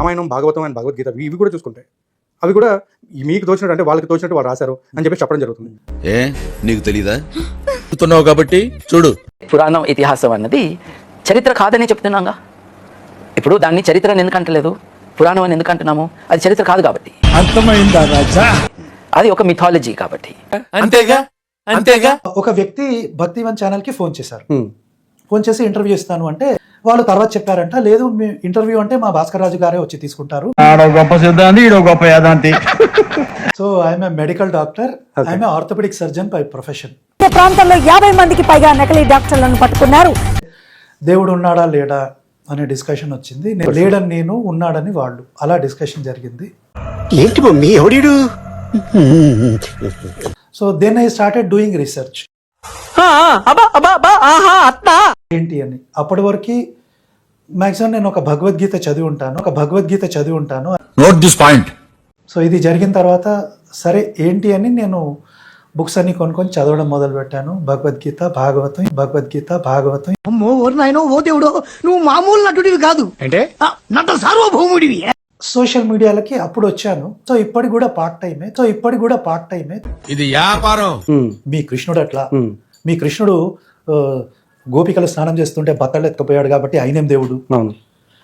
Ramayanam Bhagavatam and Bhagavad Gita ఇవి కూడా చూసుకుంటే అవి కూడా మీకు తోచినట్టు అంటే వాళ్ళకి తోచినట్టు వాళ్ళు రాశారు అని చెప్పి చెప్పడం జరుగుతుంది. ఏ? నీకు తెలీదా? చెప్తున్నావు కాబట్టి చూడు. పురాణం ఇతిహాసం అన్నది చరిత్ర కాదని చెప్తున్నాగా. ఇప్పుడు దాన్ని చరిత్ర అని ఎందుకు అంటలేదు పురాణం అని ఎందుకు అంటున్నాము అది చరిత్ర కాదు కాబట్టి. అర్థమైందా రాజా? అది ఒక మిథాలజీ కాబట్టి. అంతేగా? అంతేగా? ఒక వ్యక్తి భక్తివన్ ఛానల్కి ఫోన్ చేశారు. ఫోన్ చేసి ఇంటర్వ్యూ ఇస్తాను అంటే వాళ్ళు తర్వాత చెప్పారంట లేదు మీ ఇంటర్వ్యూ అంటే మా భాస్కర్ రాజు గారే వచ్చి తీసుకుంటారు. గొప్ప సిద్ధాంతి ఈడో గొప్ప యాదాంతి. So I'm medical doctor I'm orthopaedic surgeon by profession ప్రాంతంలో యాభై మందికి పైగా నకిలీ డాక్టర్లను పట్టుకున్నారు. దేవుడు ఉన్నాడా లేడా? అనే డిస్కషన్ వచ్చింది. లేడని నేను ఉన్నాడని వాళ్ళు. అలా డిస్కషన్ జరిగింది. ఏంటి mummy ఎవడీడు? So then I started doing research ఏంటి అని. అప్పటి వరకు మాక్సిమం నేను ఒక భగవద్గీత చదివి ఉంటాను ఒక భగవద్గీత చదివి ఉంటాను నోట్ దిస్ పాయింట్ సో ఇది జరిగిన తర్వాత సరే ఏంటి అని నేను బుక్స్ అన్ని కొనుక్కొని చదవడం మొదలు పెట్టాను భగవద్గీత భాగవతం భగవద్గీత భాగవతం. అమ్మో ఓరు నాయనో ఓ దేవుడు నువ్వు మామూలు నటుడివి కాదు. అంటే? నట సార్వభౌముడివి. సోషల్ మీడియాలకి అప్పుడు వచ్చాను. సో ఇప్పటికి కూడా పార్ట్ టైమే. సో ఇప్పటికి కూడా పార్ట్ టైమే. ఇది వ్యాపారం. మీ కృష్ణుడు అట్లా. మీ కృష్ణుడు గోపికలు స్నానం చేస్తుంటే బట్టలు ఎత్తుకుపోయాడు కాబట్టి అయినేం దేవుడు? అవును.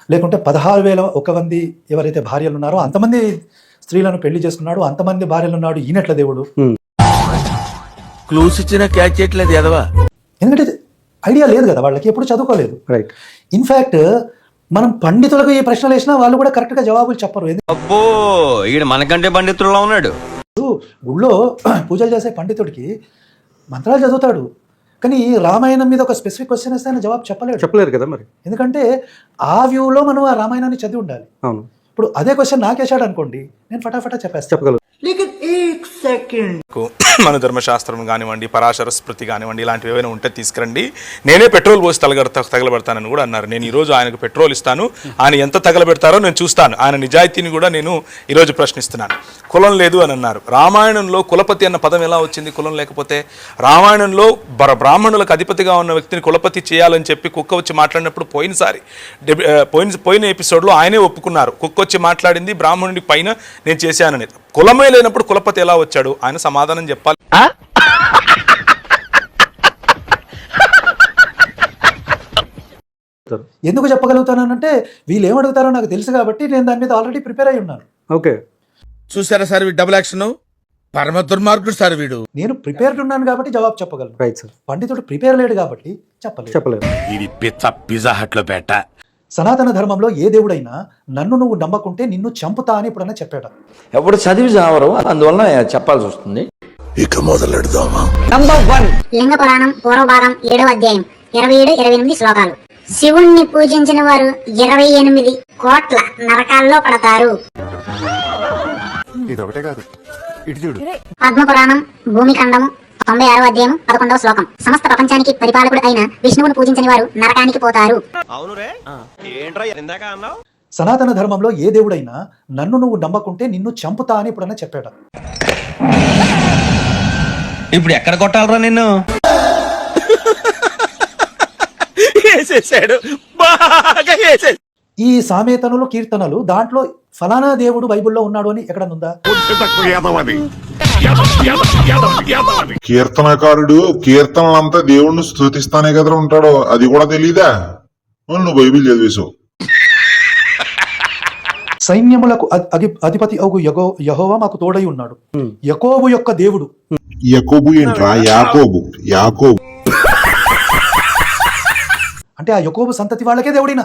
లేకుంటే పదహారు వేల ఒక మంది ఎవరైతే భార్యలు ఉన్నారో అంతమంది స్త్రీలను పెళ్ళి చేసుకున్నాడు అంతమంది భార్యలు ఉన్నాడు ఈయనట్ల దేవుడు? క్లూస్ ఇచ్చిన క్యాచ్ చేయట్లేదు ఎదవా ఎందుకంటే ఐడియా లేదు కదా వాళ్ళకి ఎప్పుడు చదువుకోలేదు. రైట్ ఇన్ఫాక్ట్ మనం పండితులకు ఈ ప్రశ్నలు వేసినా వాళ్ళు కూడా కరెక్ట్గా జవాబులు చెప్పరు. ఎందుకు? అబ్బో ఈడ మనకంటే పండితుల్లో ఉన్నాడు. గుళ్ళో పూజలు చేసే పండితుడికి మంత్రాలు చదువుతాడు. కానీ ఈ రామాయణం మీద ఒక స్పెసిఫిక్ క్వశ్చన్ వేస్తే ఆయన జవాబు చెప్పలేడు. చెప్పలేరు కదా మరి? ఎందుకంటే ఆ వ్యూలో మనం ఆ రామాయణాన్ని చదివి ఉండాలి. అవును. ఇప్పుడు అదే క్వశ్చన్ నాకేసాడు అనుకోండి నేను ఫటాఫటా చెప్పేస్తాను సెకండ్ మన ధర్మశాస్త్రం కానివ్వండి పరాశర స్మృతి కానివ్వండి ఇలాంటివి ఏవైనా ఉంటే తీసుకురండి. నేనే పెట్రోల్ పోసి తగలగడతా తగలబెడతానని కూడా అన్నారు. నేను ఈరోజు ఆయనకు పెట్రోల్ ఇస్తాను. ఆయన ఎంత తగలబెడతారో నేను చూస్తాను. ఆయన నిజాయితీని కూడా నేను ఈరోజు ప్రశ్నిస్తున్నాను. కులం లేదు అని అన్నారు. రామాయణంలో కులపతి అన్న పదం ఎలా వచ్చింది? కులం లేకపోతే రామాయణంలో బర బ్రాహ్మణులకు అధిపతిగా ఉన్న వ్యక్తిని కులపతి చేయాలని చెప్పి కుక్క వచ్చి మాట్లాడినప్పుడు పోయినసారి పోయిన పోయిన ఎపిసోడ్లో ఆయనే ఒప్పుకున్నారు. కుక్క వచ్చి మాట్లాడింది బ్రాహ్మణుడి పైన నేను చేశానని. కులమే లేనప్పుడు కులపతి ఎలా వచ్చాడు? ఆయన సమాధానం చెప్పాలి. ఎందుకు చెప్పగలుగుతానంటే వీళ్ళు ఏమడుగుతారో నాకు తెలుసు కాబట్టి నేను దాని మీద ఆల్రెడీ ప్రిపేర్ అయి ఉన్నాను. ఓకే. చూసారా సార్ వీడు డబుల్ యాక్షన్ పరమ దుర్మార్గుడు సార్ వీడు. నేను ప్రిపేర్డ్ ఉన్నాను కాబట్టి జవాబు చెప్పగలను. రైట్ సార్ పండితుడు ప్రిపేర్ లేడు కాబట్టి చెప్పలేదు. చెప్పలేరు ఇది పిచ్చ పిజ్జా హట్లో పెట్ట సనాతన ధర్మంలో ఏ దేవుడైనా నన్ను నువ్వు నమ్మకుంటే నిన్ను చంపుతా అని ఎప్పుడైనా చెప్పాడు? ఎప్పుడు చదివి చావరు అందువలన చెప్పాల్సి వస్తుంది. ఇక మొదలెడదామా? లింగ పురాణం పూర్వభాగం ఏడవ అధ్యాయం ఇరవై ఏడు ఇరవై ఎనిమిది శ్లోకాలు. శివుణ్ణి పూజించిన వారు ఇరవై ఎనిమిది కోట్ల నరకాల్లో పడతారు. ఇదొకటే కాదు. ఇటు చూడు. పద్మ పురాణం భూమి ఖండము తొంభై ఆరవ అధ్యాయం పదకొండవ శ్లోకం. సమస్త ప్రపంచానికి పరిపాలకుడు అయిన విష్ణువును పూజించని వారు నరకానికి పోతారు. అవును రే ఏంట్రా ఇందాక అన్నావు? సనాతన ధర్మంలో ఏ దేవుడైనా నన్ను నువ్వు నమ్మకుంటే నిన్ను చంపుతా అని ఎప్పుడైనా చెప్పాడు? ఇప్పుడు ఎక్కడ కొట్టాలరా నిన్ను? ఈ సామేతనులు కీర్తనలు దాంట్లో ఫలానా దేవుడు బైబిల్లో ఉన్నాడు అని ఎక్కడ ఉందా కీర్తనకారుడు కీర్తనలంతా దేవుణ్ణి స్థుతిస్తానే కదా ఉంటాడు? అది కూడా తెలీదా? నువ్వు బైబిల్ చదివేశావు. సైన్యములకు అధి- అధి- అధిపతి అగు యగో యహోవా మాకు తోడై ఉన్నాడు. యకోబు యొక్క దేవుడు. యకోబు ఏంట్రా? యాకోబు. యాకోబు. అంటే ఆ యకోబు సంతతి వాళ్ళకే దేవుడినా.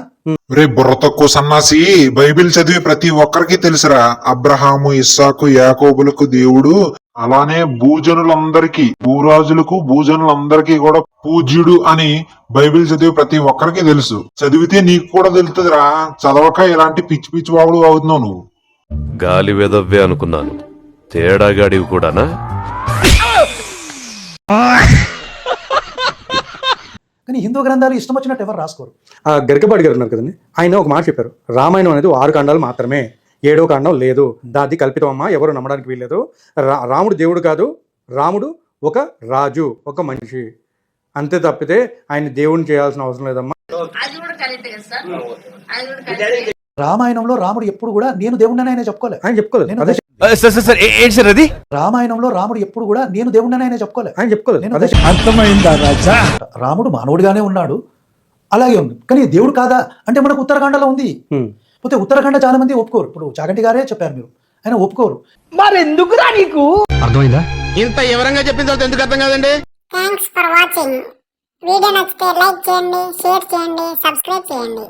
రే బుర్ర తక్కువ సన్నాసి బైబిల్ చదివే ప్రతి ఒక్కరికి తెలుసురా. అబ్రహాము ఇస్సాకు యాకోబులకు దేవుడు అలానే భూజనులందరికీ భూరాజులకు భూజనులందరికీ కూడా పూజ్యుడు అని బైబిల్ చదివే ప్రతి ఒక్కరికి తెలుసు. చదివితే నీకు కూడా తెలుస్తుందిరా. చదవక ఇలాంటి పిచ్చి పిచ్చి వాగుడు అవుతున్నావు నువ్వు. గాలి వెదవ్వే అనుకున్నాను. తేడాగాడివి కూడానా? హిందూ గ్రంథాలు ఇష్టం వచ్చినట్టు ఎవరు రాసుకోరు. ఆ గరికపాటి గారు ఉన్నారు కదండి. ఆయన ఒక మాట చెప్పారు. రామాయణం అనేది ఆరు కాండాలు మాత్రమే. ఏడో కాండం లేదు. దాది కల్పితం అమ్మా ఎవరు నమ్మడానికి వీల్లేదు. రా రాముడు దేవుడు కాదు. రాముడు ఒక రాజు ఒక మనిషి. అంతే తప్పితే ఆయన దేవుడిని చేయాల్సిన అవసరం లేదమ్మా. రామాయణంలో రాముడు ఎప్పుడు కూడా నేను దేవుడిని ఆయన చెప్పుకోలే. ఆయన చెప్పుకోలేదు. సార్ సార్ సార్ ఏంటి సార్ అది? రామాయణంలో రాముడు ఎప్పుడు కూడా నేను దేవుడిని ఆయన చెప్పుకోలే. ఆయన చెప్పుకోలేదు. నేను అర్థమైందా రాజా? రాముడు మానవుడిగానే ఉన్నాడు. అలాగే ఉంది. కానీ దేవుడు కాదా? అంటే మనకు ఉత్తరాఖండలో ఉంది. పోతే ఉత్తరాఖండ చాలా మంది ఒప్పుకోరు. ఇప్పుడు చాగంటి గారే చెప్పారు మీరు. ఆయన ఒప్పుకోరు. మరెందుకురా నీకు? ఇంత వివరంగా చెప్పిన తర్వాత ఎందుకు అర్థం కాదండి? థ్యాంక్స్ ఫర్ వాచింగ్ వీడియో నచ్చితే లైక్ చేయండి షేర్ చేయండి సబ్స్క్రైబ్ చేయండి.